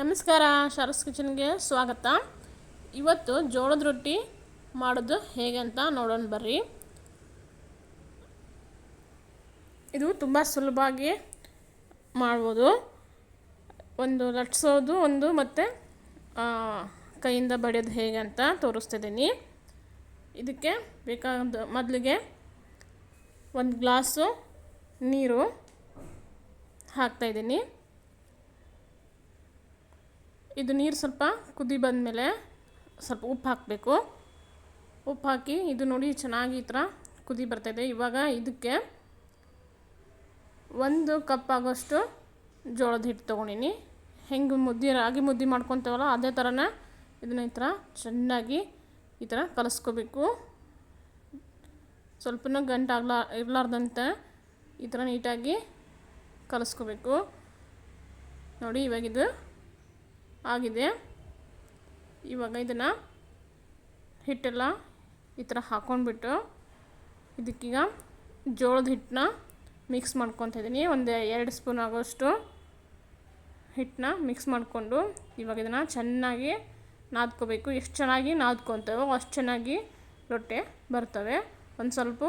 ನಮಸ್ಕಾರ, ಶಾರಸ್ ಕಿಚನ್ಗೆ ಸ್ವಾಗತ. ಇವತ್ತು ಜೋಳದ ರೊಟ್ಟಿ ಮಾಡೋದು ಹೇಗೆ ಅಂತ ನೋಡೋಣ ಬರ್ರಿ. ಇದು ತುಂಬ ಸುಲಭವಾಗಿ ಮಾಡ್ಬೋದು. ಒಂದು ಲಟ್ಸೋದು ಒಂದು ಮತ್ತು ಕೈಯಿಂದ ಬಡಿಯೋದು ಹೇಗೆ ಅಂತ ತೋರಿಸ್ತಿದ್ದೀನಿ. ಇದಕ್ಕೆ ಬೇಕಾದ ಮೊದಲಿಗೆ ಒಂದು ಗ್ಲಾಸು ನೀರು ಹಾಕ್ತಾಯಿದ್ದೀನಿ ಇದು ನೀರು ಸ್ವಲ್ಪ ಕುದಿ ಬಂದಮೇಲೆ ಸ್ವಲ್ಪ ಉಪ್ಪು ಹಾಕಬೇಕು. ಉಪ್ಪು ಹಾಕಿ ಇದು ನೋಡಿ ಚೆನ್ನಾಗಿ ಈ ಥರ ಕುದಿ ಬರ್ತಾಯಿದೆ ಇವಾಗ ಇದಕ್ಕೆ ಒಂದು ಕಪ್ ಆಗೋಷ್ಟು ಜೋಳದ ಹಿಟ್ಟು ತೊಗೊಂಡಿನಿ. ಹೆಂಗೆ ಮುದ್ದೆ ರಾಗಿ ಮುದ್ದೆ ಮಾಡ್ಕೊತೇವಲ್ಲ ಅದೇ ಥರನೇ ಇದನ್ನ ಈ ಥರ ಚೆನ್ನಾಗಿ ಈ ಥರ ಕಲಿಸ್ಕೋಬೇಕು. ಸ್ವಲ್ಪನೂ ಗಂಟು ಆಗ್ಲಾ ಇರಲಾರ್ದಂತೆ ಈ ಥರ ನೀಟಾಗಿ ಕಲಿಸ್ಕೋಬೇಕು. ನೋಡಿ ಇವಾಗಿದು ಆಗಿದೆ. ಇವಾಗ ಇದನ್ನು ಹಿಟ್ಟೆಲ್ಲ ಈ ಥರ ಹಾಕ್ಕೊಂಡ್ಬಿಟ್ಟು ಇದಕ್ಕೀಗ ಜೋಳದ ಹಿಟ್ಟನ್ನ ಮಿಕ್ಸ್ ಮಾಡ್ಕೊತಾ ಇದ್ದೀನಿ. ಒಂದು ಎರಡು ಸ್ಪೂನ್ ಆಗೋಷ್ಟು ಹಿಟ್ಟನ್ನ ಮಿಕ್ಸ್ ಮಾಡಿಕೊಂಡು ಇವಾಗ ಇದನ್ನು ಚೆನ್ನಾಗಿ ನಾದ್ಕೋಬೇಕು. ಎಷ್ಟು ಚೆನ್ನಾಗಿ ನಾದ್ಕೊತೇವೋ ಅಷ್ಟು ಚೆನ್ನಾಗಿ ರೊಟ್ಟಿ ಬರ್ತವೆ. ಒಂದು ಸ್ವಲ್ಪ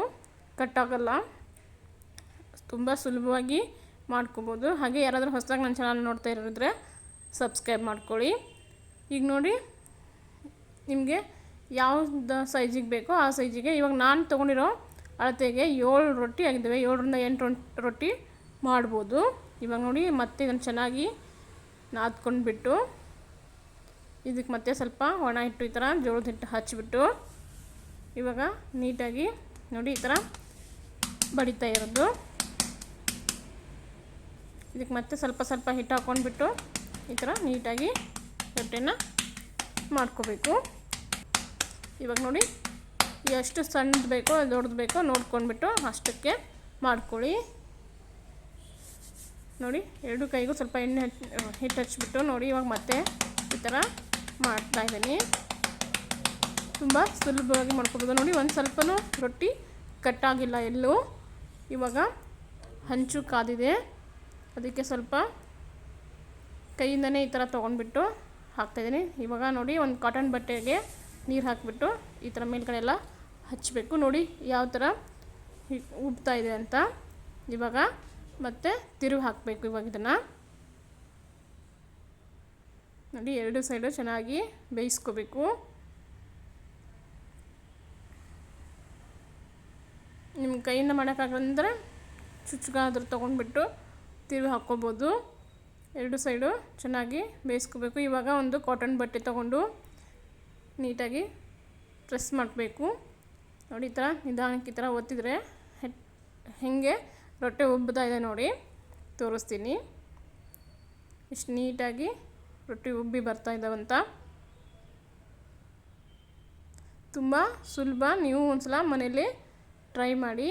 ಕಟ್ಟಾಗಲ್ಲ. ತುಂಬ ಸುಲಭವಾಗಿ ಮಾಡ್ಕೋಬೋದು. ಹಾಗೆ ಯಾರಾದರೂ ಹೊಸದಾಗಿ ನನ್ನ ಚಾನಲ್ ನೋಡ್ತಾ ಇರೋದ್ರೆ ಸಬ್ಸ್ಕ್ರೈಬ್ ಮಾಡ್ಕೊಳ್ಳಿ. ಈಗ ನೋಡಿ, ನಿಮಗೆ ಯಾವ್ದು ಸೈಜಿಗೆ ಬೇಕೋ ಆ ಸೈಜಿಗೆ ಇವಾಗ ನಾನು ತೊಗೊಂಡಿರೋ ಅಳತೆಗೆ ಏಳು ರೊಟ್ಟಿ ಆಗಿದ್ದಾವೆ. ಏಳರಿಂದ ಎಂಟು ರೊಟ್- ರೊಟ್ಟಿ ಮಾಡ್ಬೋದು. ಇವಾಗ ನೋಡಿ ಮತ್ತೆ ಇದನ್ನು ಚೆನ್ನಾಗಿ ನಾದ್ಕೊಂಡ್ಬಿಟ್ಟು ಇದಕ್ಕೆ ಮತ್ತೆ ಸ್ವಲ್ಪ ಒಣ ಹಿಟ್ಟು ಈ ಥರ ಜೋಳದ ಹಿಟ್ಟು ಹಚ್ಚಿಬಿಟ್ಟು ಇವಾಗ ನೀಟಾಗಿ ನೋಡಿ ಈ ಥರ ಬಡಿತಾ ಇರೋದು. ಇದಕ್ಕೆ ಮತ್ತೆ ಸ್ವಲ್ಪ ಸ್ವಲ್ಪ ಹಿಟ್ಟು ಹಾಕ್ಕೊಂಡ್ಬಿಟ್ಟು ಈ ಥರ ನೀಟಾಗಿ ರೊಟ್ಟೆನ ಮಾಡ್ಕೋಬೇಕು. ಇವಾಗ ನೋಡಿ, ಎಷ್ಟು ಸಣ್ಣದು ಬೇಕೋ ದೊಡ್ಡದು ಬೇಕೋ ನೋಡ್ಕೊಂಡ್ಬಿಟ್ಟು ಅಷ್ಟಕ್ಕೆ ಮಾಡ್ಕೊಳ್ಳಿ. ನೋಡಿ, ಎರಡು ಕೈಗೂ ಸ್ವಲ್ಪ ಎಣ್ಣೆ ಹಿಟ್ಟು ಹಚ್ಚಿಬಿಟ್ಟು ನೋಡಿ, ಇವಾಗ ಮತ್ತೆ ಈ ಥರ ಮಾಡ್ತಾ ಇದ್ದೀನಿ. ತುಂಬ ಸುಲಭವಾಗಿ ಮಾಡ್ಕೊಬೋದು. ನೋಡಿ, ಒಂದು ಸ್ವಲ್ಪನೂ ರೊಟ್ಟಿ ಕಟ್ಟಾಗಿಲ್ಲ ಎಲ್ಲೂ. ಇವಾಗ ಹಂಚು ಕಾದಿದೆ. ಅದಕ್ಕೆ ಸ್ವಲ್ಪ ಕೈಯಿಂದನೇ ಈ ಥರ ತೊಗೊಂಡ್ಬಿಟ್ಟು ಹಾಕ್ತಾಯಿದ್ದೀನಿ. ಇವಾಗ ನೋಡಿ ಒಂದು ಕಾಟನ್ ಬಟ್ಟೆಗೆ ನೀರು ಹಾಕಿಬಿಟ್ಟು ಈ ಥರ ಮೇಲ್ಗಡೆ ಎಲ್ಲ ಹಚ್ಚಬೇಕು ನೋಡಿ ಯಾವ ಥರ ಉಬ್ತಾ ಇದೆ ಅಂತ. ಇವಾಗ ಮತ್ತೆ ತಿರುವು ಹಾಕಬೇಕು ಇವಾಗ ಇದನ್ನು. ನೋಡಿ ಎರಡು ಸೈಡು ಚೆನ್ನಾಗಿ ಬೇಯಿಸ್ಕೋಬೇಕು. ನಿಮ್ಮ ಕೈಯಿಂದ ಮಾಡೋಕ್ಕಾಗಂದ್ರೆ ಚುಚ್ಚುಗಾದ್ರೂ ತೊಗೊಂಡ್ಬಿಟ್ಟು ತಿರುವಿ ಹಾಕ್ಕೋಬೋದು. ಎರಡು ಸೈಡು ಚೆನ್ನಾಗಿ ಬೇಯಿಸ್ಕೋಬೇಕು. ಇವಾಗ ಒಂದು ಕಾಟನ್ ಬಟ್ಟೆ ತಗೊಂಡು ನೀಟಾಗಿ ಪ್ರೆಸ್ ಮಾಡಬೇಕು. ನೋಡಿ ಈ ಥರ ನಿಧಾನಕ್ಕೆ ಈ ಥರ ಒತ್ತಿದರೆ ಹೆಂಗೆ ರೊಟ್ಟೆ ಉಬ್ಬುತ್ತಾ ಇದೆ ನೋಡಿ, ತೋರಿಸ್ತೀನಿ. ಇಷ್ಟು ನೀಟಾಗಿ ರೊಟ್ಟಿ ಉಬ್ಬಿ ಬರ್ತಾ ಇದ್ದಾವಂತ ತುಂಬ ಸುಲಭ ನೀವು ಒಂದ್ಸಲ ಮನೇಲಿ ಟ್ರೈ ಮಾಡಿ,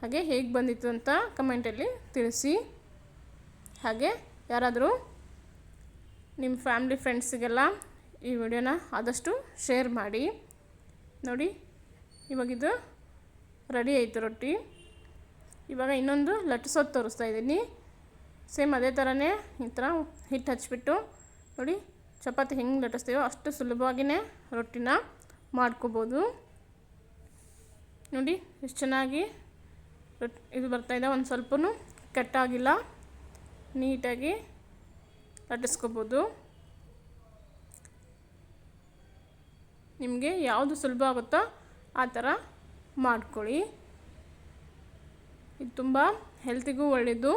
ಹಾಗೆ ಹೇಗೆ ಬಂದಿತ್ತು ಅಂತ ಕಮೆಂಟಲ್ಲಿ ತಿಳಿಸಿ. ಹಾಗೆ ಯಾರಾದರೂ ನಿಮ್ಮ ಫ್ಯಾಮ್ಲಿ ಫ್ರೆಂಡ್ಸಿಗೆಲ್ಲ ಈ ವಿಡಿಯೋನ ಆದಷ್ಟು ಶೇರ್ ಮಾಡಿ. ನೋಡಿ, ಇವಾಗಿದು ರೆಡಿ ಆಯಿತು ರೊಟ್ಟಿ. ಇವಾಗ ಇನ್ನೊಂದು ಲಟ್ಟಿಸೋದು ತೋರಿಸ್ತಾ ಇದ್ದೀನಿ. ಸೇಮ್ ಅದೇ ಥರನೇ ಈ ಥರ ಹಿಟ್ಟು ಹಚ್ಚಿಬಿಟ್ಟು, ನೋಡಿ, ಚಪಾತಿ ಹೆಂಗೆ ಲಟ್ಟಿಸ್ತೀವೋ ಅಷ್ಟು ಸುಲಭವಾಗಿಯೇ ರೊಟ್ಟಿನ ಮಾಡ್ಕೋಬೋದು. ನೋಡಿ, ಎಷ್ಟು ಚೆನ್ನಾಗಿ ರೊಟ್ಟಿ ಇದು ಬರ್ತಾಯಿದೆ ಒಂದು ಸ್ವಲ್ಪನೂ ಕಟ್ಟಾಗಿಲ್ಲ. ನೀಟಾಗಿ ಲಟ್ಟಿಸ್ಕೋಬೋದು. ನಿಮಗೆ ಯಾವುದು ಸುಲಭ ಆಗುತ್ತೋ ಆ ಥರ ಮಾಡ್ಕೊಳ್ಳಿ. ಇದು ತುಂಬ ಹೆಲ್ತಿಗೂ ಒಳ್ಳೆಯದು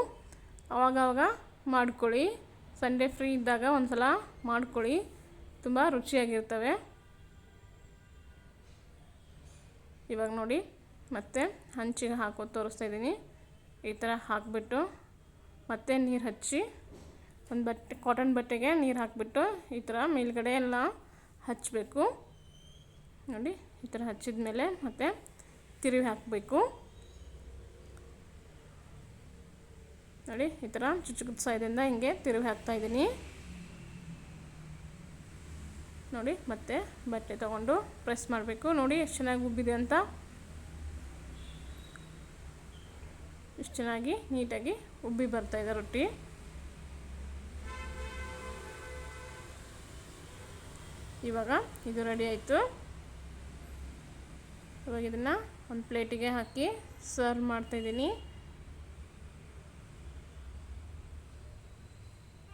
ಆವಾಗವಾಗ ಮಾಡ್ಕೊಳ್ಳಿ. ಸಂಡೇ ಫ್ರೀ ಇದ್ದಾಗ ಒಂದು ಸಲ ಮಾಡ್ಕೊಳ್ಳಿ. ತುಂಬ ರುಚಿಯಾಗಿರ್ತವೆ. ಇವಾಗ ನೋಡಿ, ಮತ್ತೆ ಹಂಚಿಗೆ ಹಾಕೋ ತೋರಿಸ್ತಾ ಇದ್ದೀನಿ. ಈ ಥರ ಹಾಕಿಬಿಟ್ಟು ಮತ್ತೆ ನೀರು ಹಚ್ಚಿ ಒಂದು ಬಟ್ಟೆ ಕಾಟನ್ ಬಟ್ಟೆಗೆ ನೀರು ಹಾಕಿಬಿಟ್ಟು ಈ ಥರ ಮೇಲ್ಗಡೆ ಎಲ್ಲ ಹಚ್ಚಬೇಕು ನೋಡಿ, ಈ ಥರ ಹಚ್ಚಿದ ಮೇಲೆ ಮತ್ತೆ ತಿರುವಿ ಹಾಕಬೇಕು. ನೋಡಿ, ಈ ಥರ ಚುಚ್ಚುಗುದ್ ಸೈದಿಂದ ಹಿಂಗೆ ತಿರುವಿ ಹಾಕ್ತಾಯಿದ್ದೀನಿ ನೋಡಿ, ಮತ್ತೆ ಬಟ್ಟೆ ತೊಗೊಂಡು ಪ್ರೆಸ್ ಮಾಡಬೇಕು. ನೋಡಿ, ಎಷ್ಟು ಚೆನ್ನಾಗಿ ಉಬ್ಬಿದೆ ಅಂತ. ಇಷ್ಟು ಚೆನ್ನಾಗಿ ನೀಟಾಗಿ ಉಬ್ಬಿ ಬರ್ತಾಯಿದೆ ರೊಟ್ಟಿ. ಇವಾಗ ಇದು ರೆಡಿ ಆಯಿತು. ಇವಾಗ ಇದನ್ನು ಒಂದು ಪ್ಲೇಟಿಗೆ ಹಾಕಿ ಸರ್ವ್ ಮಾಡ್ತಾಯಿದ್ದೀನಿ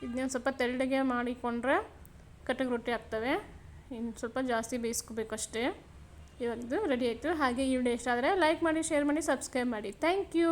ಇದನ್ನ ಸ್ವಲ್ಪ ತೆಳ್ಳಗೆ ಮಾಡಿಕೊಂಡ್ರೆ ಕಟ್ಟಗೆ ರೊಟ್ಟಿ ಆಗ್ತವೆ. ಇನ್ನು ಸ್ವಲ್ಪ ಜಾಸ್ತಿ ಬೇಯಿಸ್ಕೋಬೇಕು ಅಷ್ಟೇ. ಇವಾಗ ಇದು ರೆಡಿ ಆಯಿತು. ಹಾಗೆ ಈ ವಿಡಿಯೋ ಇಷ್ಟ ಆದರೆ ಲೈಕ್ ಮಾಡಿ ಶೇರ್ ಮಾಡಿ ಸಬ್ಸ್ಕ್ರೈಬ್ ಮಾಡಿ. Thank you